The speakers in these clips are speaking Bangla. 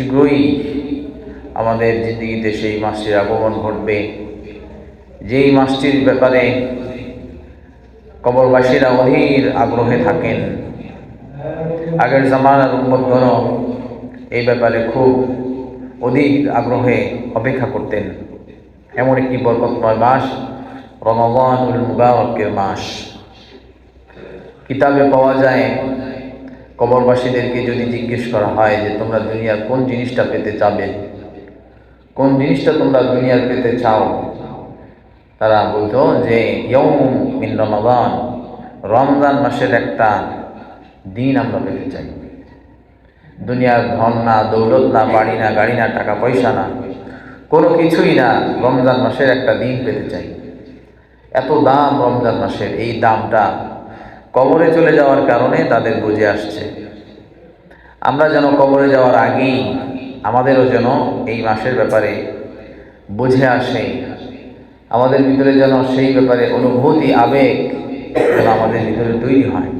শীঘ্রই আমাদের জিন্দগিতে সেই মাসটির আগমন ঘটবে। যেই মাসটির ব্যাপারে কবরবাসীরা অধীর আগ্রহে থাকেন, আগের জামানার উম্মতগণ এই ব্যাপারে খুব অধিক আগ্রহে অপেক্ষা করতেন। এমন একটি বরকতময় মাস রমাবানুল মুবারকের মাস। কিতাবে পাওয়া যায় কবরবাসীদেরকে যদি জিজ্ঞেস করা হয় যে তোমরা দুনিয়ার কোন জিনিসটা পেতে চাবে, কোন জিনিসটা তোমরা দুনিয়ার পেতে চাও, তারা বলতো যে ইয়ৌম মিন রমাদান, রমজান মাসের একটা দিন আমরা পেতে চাই। দুনিয়ার ধন না, দৌলত না, বাড়ি না, গাড়ি না, টাকা পয়সা না, কোনো কিছুই না রমজান মাসের একটা দিন পেতে চাই। এত দাম রমজান মাসের, এই দামটা কবরে চলে যাওয়ার কারণে তাদের বুঝে আসছে। আমরা যেন কবরে যাওয়ার আগেই আমাদেরও যেন এই মাসের ব্যাপারে বুঝে আসে। আমাদের ভিতরে যেন সেই ব্যাপারে অনুভূতি, আবেগ যেন আমাদের ভিতরে তৈরি হয়।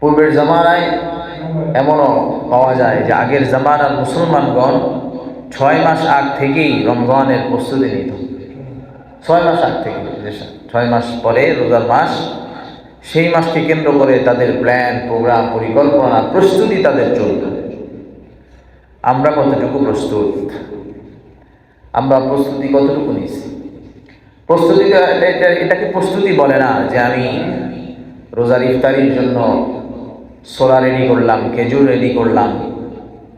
পূর্বের জামানায় এমনও পাওয়া যায় যে আগের জামানার মুসলমানগণ ছয় মাস আগ থেকেই রমজানের প্রস্তুতি নিত। ছয় মাস আগ থেকে ছয় মাস পরে রোজার মাস সেই মাসকে কেন্দ্র করে তাদের প্ল্যান প্রোগ্রাম পরিকল্পনা, প্রস্তুতি তাদের চলত আমরা কতটুকু প্রস্তুত? আমরা প্রস্তুতি কতটুকু নিছি প্রস্তুতি এটা- এটা- এটাকে প্রস্তুতি বলে না যে আমি রোজার ইফতারির জন্য সোলা রেডি করলাম, খেজুর রেডি করলাম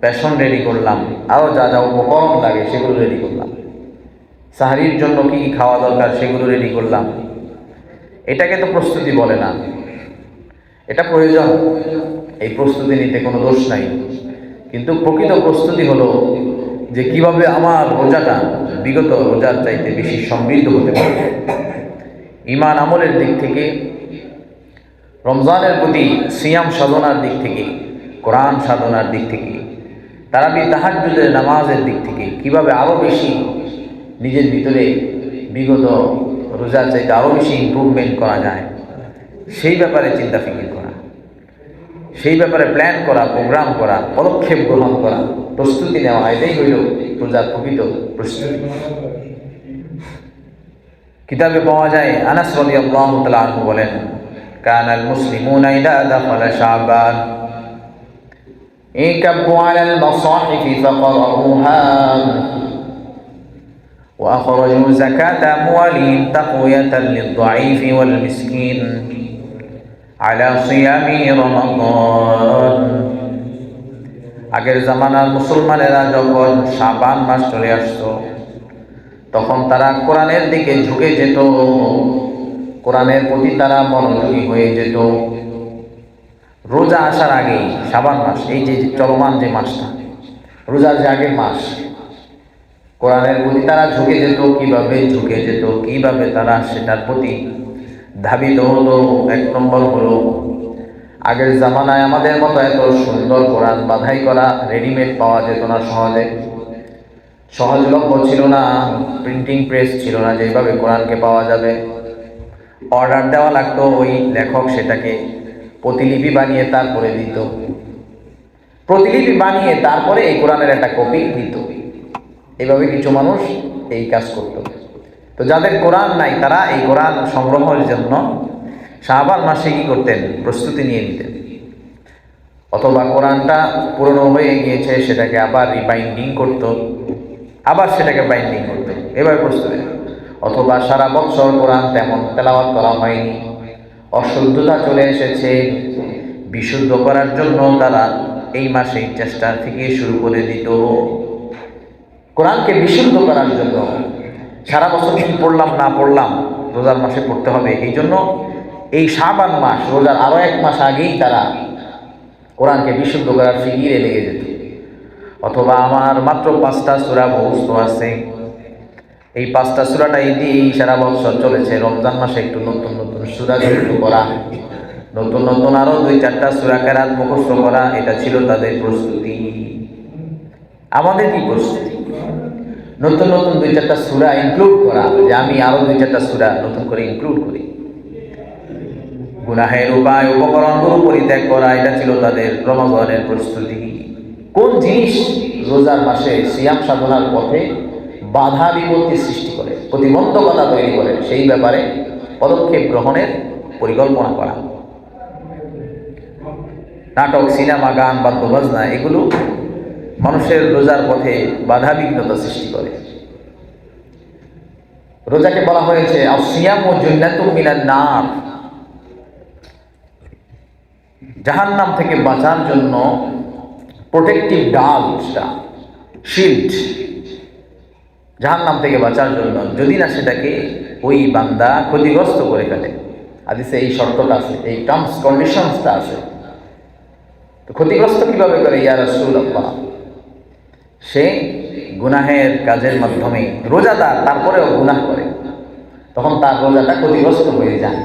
পেশন রেডি করলাম, আরও যা যা উপকরণ লাগে সেগুলো রেডি করলাম। সাহারির জন্য কী কী খাওয়া দরকার সেগুলো রেডি করলাম। এটাকে তো প্রস্তুতি বলে না। এটা প্রয়োজন। এই প্রস্তুতি নিতে কোনো দোষ নাই। কিন্তু প্রকৃত প্রস্তুতি হলো যে কীভাবে আমার রোজাটা, বিগত রোজার চাইতে বেশি সমৃদ্ধ হতে পারে। ইমান আমলের দিক থেকে, রমজানের প্রতি সিয়াম সাধনার দিক থেকে, কোরআন সাধনার দিক থেকে তারা তারাবি তাহাজুদের নামাজের দিক থেকে কীভাবে আরও বেশি নিজের ভিতরে বিগত রোজার চাইতে আরও বেশি ইম্প্রুভমেন্ট করা যায়, সেই ব্যাপারে চিন্তা ফিকির করা। সেই ব্যাপারে প্ল্যান করা প্রোগ্রাম করা, পদক্ষেপ গ্রহণ করা, প্রস্তুতি নেওয়া, এটাই হইল রোজার প্রকৃত প্রস্তুতি। কিতাবে পাওয়া যায়, আনাস রদি আল্লাহ তালু বলেন কানাল মুসলিমুন ইদা দাখালা শাবান ইকাবু আলাল মাসাহিফি وأخرجوا زكاة أموالهم تقوية للضعيف والمسكين على صيام رمضان আগের জামানার মুসলমানেরা যখন শাবান মাস চলে আসতো তখন তারা কোরআনের দিকে ঝুঁকে যেত কোরআনের প্রতি তারা মনোযোগী হয়ে যেত রোজা আসার আগেই শাবান মাস এই যে চলমান যে মাসটা রোজার যে আগের মাস কোরআনের প্রতি তারা ঝুঁকে যেত, কীভাবে ঝুঁকে যেত, কীভাবে তারা সেটার প্রতি ধাবিত হলো এক নম্বর হলো, আগের জামানায় আমাদের মতো এত সুন্দর কোরআন বাধাই করা রেডিমেড পাওয়া যেত না সহজে। সহজলভ্য ছিল না প্রিন্টিং প্রেস ছিল না যেভাবে কোরআনকে পাওয়া যাবে। অর্ডার দেওয়া লাগতো, ওই লেখক সেটাকে প্রতিলিপি বানিয়ে তারপরে দিত। প্রতিলিপি বানিয়ে তারপরে এই কোরআনের একটা কপি দিত। এভাবে কিছু মানুষ এই কাজ করত। তো যাদের কোরআন নাই, তারা এই কোরআন সংগ্রহের জন্য শাহবান মাসে কী করতেন? প্রস্তুতি নিয়ে নিতেন। অথবা কোরআনটা পুরনো হয়ে গিয়েছে, সেটাকে আবার রিবাইন্ডিং করত, আবার সেটাকে বাইন্ডিং করতো। এভাবে প্রস্তুতি অথবা সারা বছর কোরআন তেমন তেলাওয়াত করা হয়নি। অশুদ্ধতা চলে এসেছে। বিশুদ্ধ করার জন্য তারা এই মাসে চেষ্টা থেকে শুরু করে দিত। কোরআনকে বিশুদ্ধ করার জন্য সারা বছর কি পড়লাম, না পড়লাম, রোজার মাসে পড়তে হবে? এই জন্য এই শাবান মাস, রোজার আরও এক মাস আগেই তারা কোরআনকে বিশুদ্ধ করার ফিকিরে লেগে যেত। অথবা আমার মাত্র পাঁচটা সুরা মুখস্থ আছে। এই পাঁচটা সুরাটা এই দিয়েই সারা বছর চলেছে। রমজান মাসে একটু নতুন নতুন সুরা যুক্ত করা, নতুন নতুন আরও দুই চারটা সুরা কেরাত মুখস্থ করা, এটা ছিল তাদের প্রস্তুতি। আমাদের কি প্রস্তুতি? নতুন নতুন দুই চারটা সুরা ইনক্লুড করা যে আমি আরও দুই চারটা সুরা নতুন করে ইনক্লুড করি। গুনাহের উপায় উপকরণগুলো পরিত্যাগ করা, এটা ছিল তাদের রমজানের প্রস্তুতি। কোন জিনিস রোজার মাসে সিয়াম সাধনার পথে বাধা বিপত্তি সৃষ্টি করে, প্রতিবন্ধকতা তৈরি করে, সেই ব্যাপারে পদক্ষেপ গ্রহণের পরিকল্পনা করা। নাটক, সিনেমা, গান, বাদ্যবাজনা, এগুলো মানুষের রোজার পথে বাধা বিঘ্নতা সৃষ্টি করে। রোজাকে বলা হয়েছে সিয়াম ও জন্নাতুম মিনান নাম থেকে বাঁচার জন্য প্রোটেক্টিভ ডাল শিল্ড জাহান্নাম থেকে বাঁচার জন্য যদি না সেটাকে ওই বান্দা ক্ষতিগ্রস্ত করে ফেলে। আদিসে এই শর্তটা আছে, এই টার্মস কন্ডিশনসটা আছে। তো ক্ষতিগ্রস্ত কীভাবে করে? ইয়ার আল্লাহ সে গুনাহের কাজের মাধ্যমে রোজাদার তারপরেও গুনাহ করে। তখন তার রোজাটা ক্ষতিগ্রস্ত হয়ে যায়।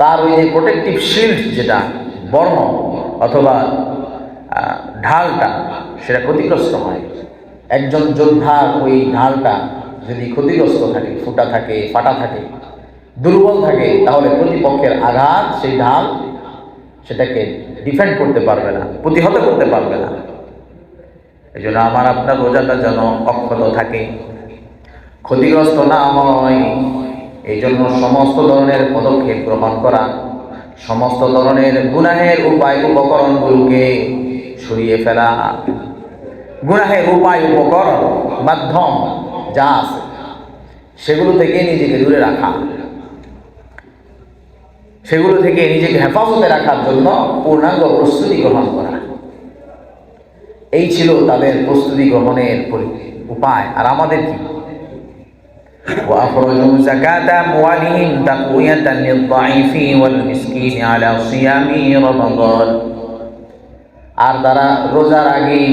তার ওই যে প্রোটেক্টিভ শিল্ড যেটা, বর্ণ অথবা ঢালটা, সেটা ক্ষতিগ্রস্ত হয়। একজন যোদ্ধার ওই ঢালটা যদি ক্ষতিগ্রস্ত থাকে, ফুটা থাকে, ফাটা থাকে, দুর্বল থাকে, তাহলে প্রতিপক্ষের আঘাত সেই ঢাল সেটাকে ডিফেন্ড করতে পারবে না, প্রতিহত করতে পারবে না। এই জন্য আমার আপনার রোজাটা যেন অক্ষত থাকে। ক্ষতিগ্রস্ত না হয় এই জন্য সমস্ত ধরনের পদক্ষেপ গ্রহণ করা, সমস্ত ধরনের গুনাহের উপায় উপকরণগুলোকে সরিয়ে ফেলা। গুনাহের উপায় উপকরণ, মাধ্যম যা আছে, সেগুলো থেকে নিজেকে দূরে রাখা। সেগুলো থেকে নিজেকে হেফাজতে রাখার জন্য পূর্ণাঙ্গ প্রস্তুতি গ্রহণ করা। এই ছিল তাদের প্রস্তুতি গ্রহণের পরি- উপায় আর আমাদের কি وأخرجوا زكاة أموالهم تقوية للضعيف والمسكين على صيام رمضان আর তারা রোজার আগেই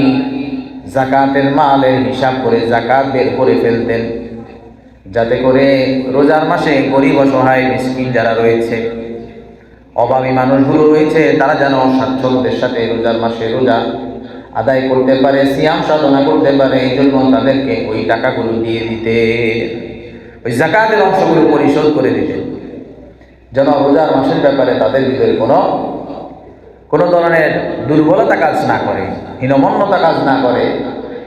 জাকাতের মালের হিসাব করে জাকাত বের করে ফেলতেন যাতে করে রোজার মাসে গরিব অসহায় মিসকিন যারা রয়েছে অভাবী মানুষগুলো রয়েছে তারা যেন স্বাচ্ছন্দ্যের সাথে রোজার মাসে রোজা আদায় করতে পারে, সিয়াম সাধনা করতে পারে, এই জন্য তাদেরকে ওই টাকাগুলো দিয়ে দিতে। ওই জাকাতের অংশগুলো পরিশোধ করে দিতে। যেন রোজার মাসের ব্যাপারে তাদের ভিতরে কোনো কোনো ধরনের দুর্বলতা কাজ না করে, হীনমন্যতা কাজ না করে,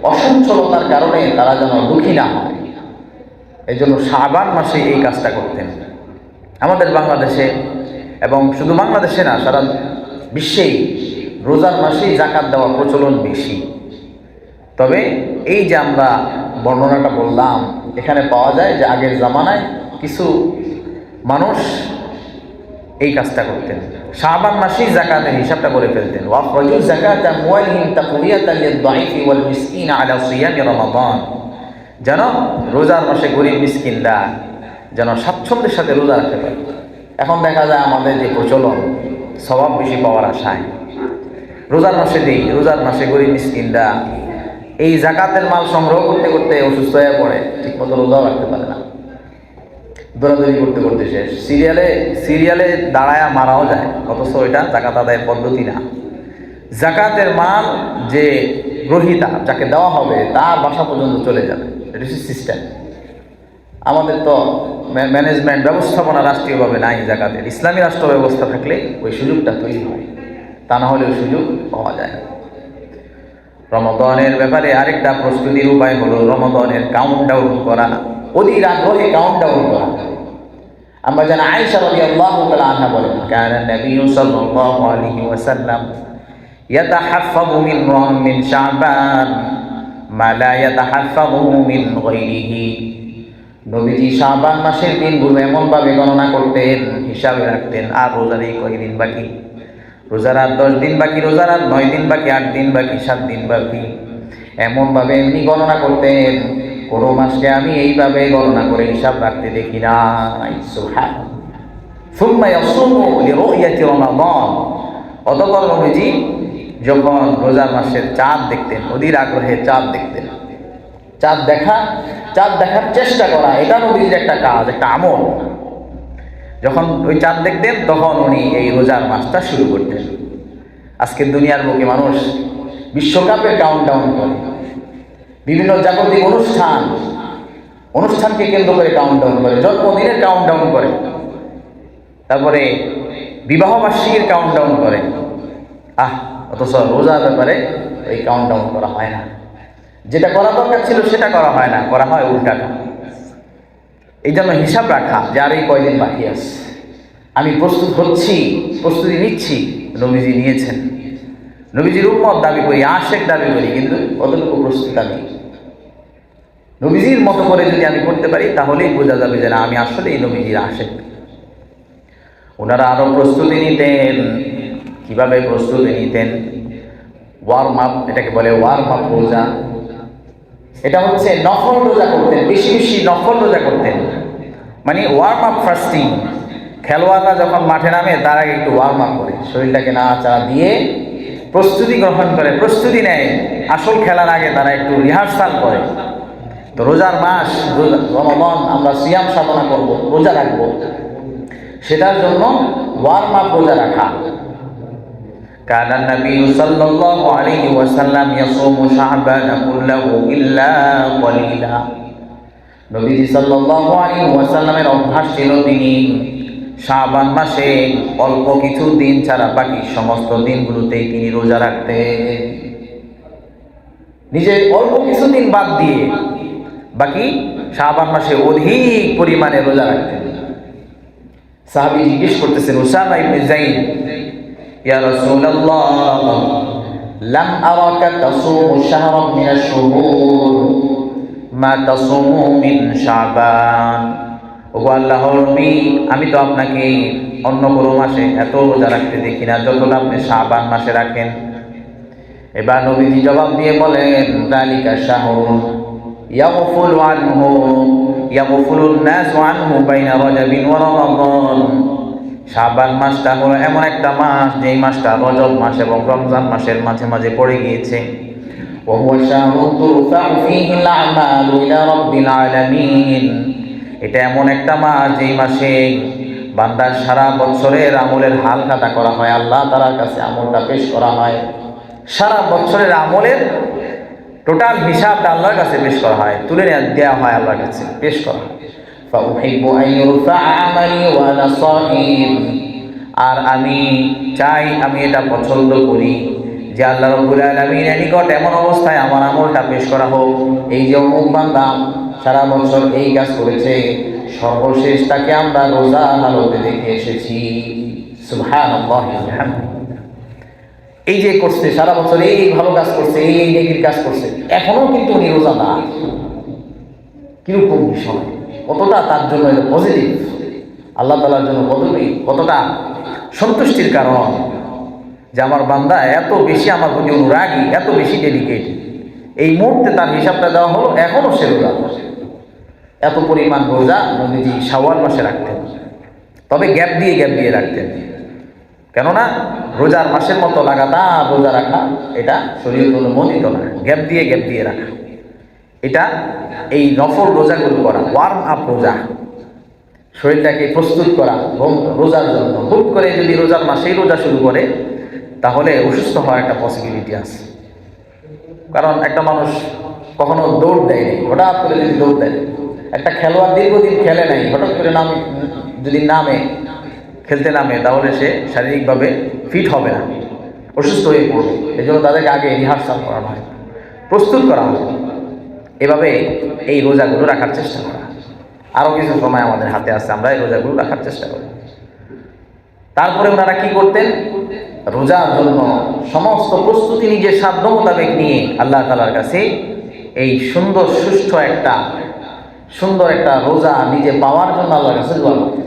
অসচ্ছলতার কারণে তারা যেন দুঃখী না হয়। এই জন্য শাবান মাসে এই কাজটা করতেন। আমাদের বাংলাদেশে এবং শুধু বাংলাদেশে না, সারা বিশ্বেই রোজার মাসেই জাকাত দেওয়া প্রচলন বেশি। তবে এই যে আমরা বর্ণনাটা বললাম, এখানে পাওয়া যায় যে আগের জামানায় কিছু মানুষ এই কাজটা করতেন। শাবান মাসেই জাকাতের হিসাবটা করে ফেলতেন। রমাদান। যেন রোজার মাসে গরিব মিসকিনরা যেন স্বাচ্ছন্দ্যের সাথে রোজা রাখতে পারে। এখন দেখা যায় আমাদের যে প্রচলন, স্বভাব বেশি পাওয়ার আশায়। রোজার মাসে দিই রোজার মাসে গরিব মিসকিনরা এই জাকাতের মাল সংগ্রহ করতে করতে অসুস্থ হয়ে পড়ে, ঠিকমতো রোজাও রাখতে পারে না। দৌড়াদৌড়ি করতে করতে শেষ। সিরিয়ালে সিরিয়ালে দাঁড়ায় মারাও যায়, অথচ এটা জাকাত আদায়ের পদ্ধতি না। জাকাতের মাল যে গ্রহিতা যাকে দেওয়া হবে, তার বাসা পর্যন্ত চলে যাবে। এটা সিস্টেম। আমাদের তো ম্যানেজমেন্ট ব্যবস্থাপনা রাষ্ট্রীয়ভাবে নাই জাকাতের। ইসলামী রাষ্ট্র ব্যবস্থা থাকলে ওই সুযোগটা তৈরি হয়। তা না হলেও সুযোগ পাওয়া যায়। না রমদনের ব্যাপারে আরেকটা প্রস্তুতির উপায় হলো রমদনের কাউন্ট ডাউন করা। অধীর আগ্রহে কাউন্ট ডাউন করা। আমরা যেন আয়েশা রাদিয়াল্লাহু তাআলা আনহা বলেন, কানা নবী সাল্লাল্লাহু আলাইহি ওয়াসাল্লাম ইয়াতাহাফফাযু মিন মিন শাবান মা লা ইয়াতাহাফফাযু মিন গায়রিহি। নবীজি শাবান মাসের দিনগুলো এমনভাবে গণনা করতেন, হিসাবে রাখতেন, আর রোজার এই কয়দিন বাকি? রোজার আর দশ দিন বাকি রোজার আর নয় দিন বাকি, আট দিন বাকি, সাত দিন বাকি। এমনভাবে এমনি গণনা করতেন। কোনো মাসকে আমি এইভাবে গণনা করে হিসাব রাখতে দেখি না অতপর নবীজি যখন রোজার মাসের চাঁদ দেখতেন, অধীর আগ্রহে চাঁদ দেখতেন। চাঁদ দেখা, চাঁদ দেখার চেষ্টা করা, এটা নবীর একটা কাজ, একটা আমল। যখন ওই চাঁদ দেখতেন, তখন উনি এই রোজার মাসটা শুরু করতেন। আজকের দুনিয়ার বুকে মানুষ বিশ্বকাপের কাউন্ট ডাউন করে। বিভিন্ন জাগতিক অনুষ্ঠান, অনুষ্ঠানকে কেন্দ্র করে কাউন্ট ডাউন করে, জন্মদিনের কাউন্ট ডাউন করে। তারপরে বিবাহ বার্ষিকীর কাউন্ট ডাউন করে। আহ, অথচ রোজার ব্যাপারে এই কাউন্ট ডাউন করা হয় না। যেটা করা দরকার ছিল, সেটা করা হয় না, করা হয় উল্টাটা এই জন্য হিসাব রাখা যে আর এই কয়দিন বাকি আছে। আমি প্রস্তুত হচ্ছি, প্রস্তুতি নিচ্ছি, নবীজি নিয়েছেন। নবীজির উম্মত দাবি করি, আশেক দাবি করি, কিন্তু কতটুকু প্রস্তুত আমি? নবীজির মতো করে যদি আমি করতে পারি, তাহলেই বোঝা যাবে যে না, আমি আসলে এই নবীজির আশেক। ওনারা আরও প্রস্তুতি নিতেন। কীভাবে প্রস্তুতি নিতেন? ওয়ার্ম আপ এটাকে বলে ওয়ার্ম আপ রোজা। এটা হচ্ছে নফল রোজা করতেন, বেশি বেশি নফল রোজা করতেন। মানে ওয়ার্ম আপ ফাস্টিং খেলোয়াড়রা যখন মাঠে নামে তার আগে একটু ওয়ার্ম আপ করে শরীরটাকে নাড়াচাড়া দিয়ে প্রস্তুতি গ্রহণ করে প্রস্তুতি নেয় আসল খেলার আগে তারা একটু রিহার্সাল করে তো রোজার মাস রোজা রমজান আমরা সিয়াম সাধনা করব রোজা রাখবো সেটার জন্য ওয়ার্ম আপ রোজা রাখা كان النبي صلى الله عليه وسلم يصوم شعبان كله إلا قليلا নবীজি সাল্লাল্লাহু আলাইহি ওয়াসাল্লামের অভ্যাস ছিল তিনি শাবান মাসে অল্প কিছু দিন ছাড়া বাকি সমস্ত দিনগুলোতেই তিনি রোজা রাখতেন। নিজে অল্প কিছু দিন বাদ দিয়ে বাকি শাবান মাসে অধিক পরিমাণে রোজা রাখতেন। সাহাবী জিজ্ঞেস করতেছেন, উসামা ইবনে যাইদ, ইয়া রাসূলুল্লাহ, লাম আরাকা তাসুমু শাহরান মিন আশ-শুহুর মা আমি তো আপনাকে অন্য কোনো মাসে এত রোজা রাখতে দেখি না, যতটা আপনি শাবান মাসে রাখেন। এবার নবীজি জবাব দিয়ে বলেন, দালিকা শাবান মাসটা হলো এমন একটা মাস, যেই মাসটা রজব মাস এবং রমজান মাসের মাঝে মাঝে পড়ে গিয়েছে। وهو شهر ترفع فيه الأعمال إلى رب العالمين এটা এমন একটা মাস যেই মাসে বান্দার সারা বছরের আমলের হাল খাতা করা হয় আল্লাহ তালার কাছে আমলটা পেশ করা হয় সারা বছরের আমলের টোটাল হিসাবটা আল্লাহর কাছে পেশ করা হয় তুলে নেওয়া- দেওয়া হয় আল্লাহর কাছে পেশ করা হয় فأحب أن يرفع عملي وأنا صائم আর আমি চাই আমি এটা পছন্দ করি যে আল্লাহ রব্বুল আলামিনের নিকট এমন অবস্থায় আমার আমলটা পেশ করা হোক। এই যে অমুক বান্দা সারা বছর এই কাজ করেছে, সর্বশেষ তাকে আমরা রোজা হালতে দেখে এসেছি। এই যে করছে, সারা বছর এই ভালো কাজ করছে, এই এই কাজ করছে, এখনও কিন্তু উনি রোজাদার। কীরকম বিষয়? কতটা তার জন্য পজিটিভ আল্লাহ তালার জন্য কতটাই কতটা? সন্তুষ্টির কারণ। যে আমার বান্দা এত বেশি আমার প্রতি অনুরাগী, এত বেশি ডেডিকেট এই মুহূর্তে তার হিসাবটা দেওয়া হলো এখনও সে রোজা এত পরিমাণ রোজা নদীজি শাওয়াল মাসে রাখতেন। তবে গ্যাপ দিয়ে গ্যাপ দিয়ে রাখতেন। কেননা রোজার মাসের মতো লাগাতার রোজা রাখা, এটা শরীর অনুমোদিত না। গ্যাপ দিয়ে গ্যাপ দিয়ে রাখা। এটা এই নফল রোজাগুলো করা ওয়ার্ম আপ রোজা। শরীরটাকে প্রস্তুত করা রো- রোজার জন্য। হুট করে যদি রোজার মাসেই রোজা শুরু করে তাহলে অসুস্থ হওয়ার একটা পসিবিলিটি আছে। কারণ একটা মানুষ কখনো দৌড় দেয়নি, হঠাৎ করে যদি দৌড় দেয়, একটা খেলোয়াড় দীর্ঘদিন খেলে নাই, হঠাৎ করে নাম, যদি নামে, খেলতে নামে, তাহলে সে শারীরিকভাবে ফিট হবে না, অসুস্থ হয়ে পড়বে। এই জন্য তাদেরকে আগে রিহার্সাল করানো হয়, প্রস্তুত করা হয়। এভাবে এই রোজাগুলো রাখার চেষ্টা করা আরও কিছু সময় আমাদের হাতে আছে, আমরা এই রোজাগুলো রাখার চেষ্টা করি। তারপরে ওনারা কি করতেন? রোজার জন্য সমস্ত প্রস্তুতি নিজের সাধ্য মোতাবেক নিয়ে আল্লাহ তালার কাছে এই সুন্দর, সুষ্ঠ একটা, সুন্দর একটা রোজা নিজে পাওয়ার জন্য আল্লাহর কাছে দোয়া করতেন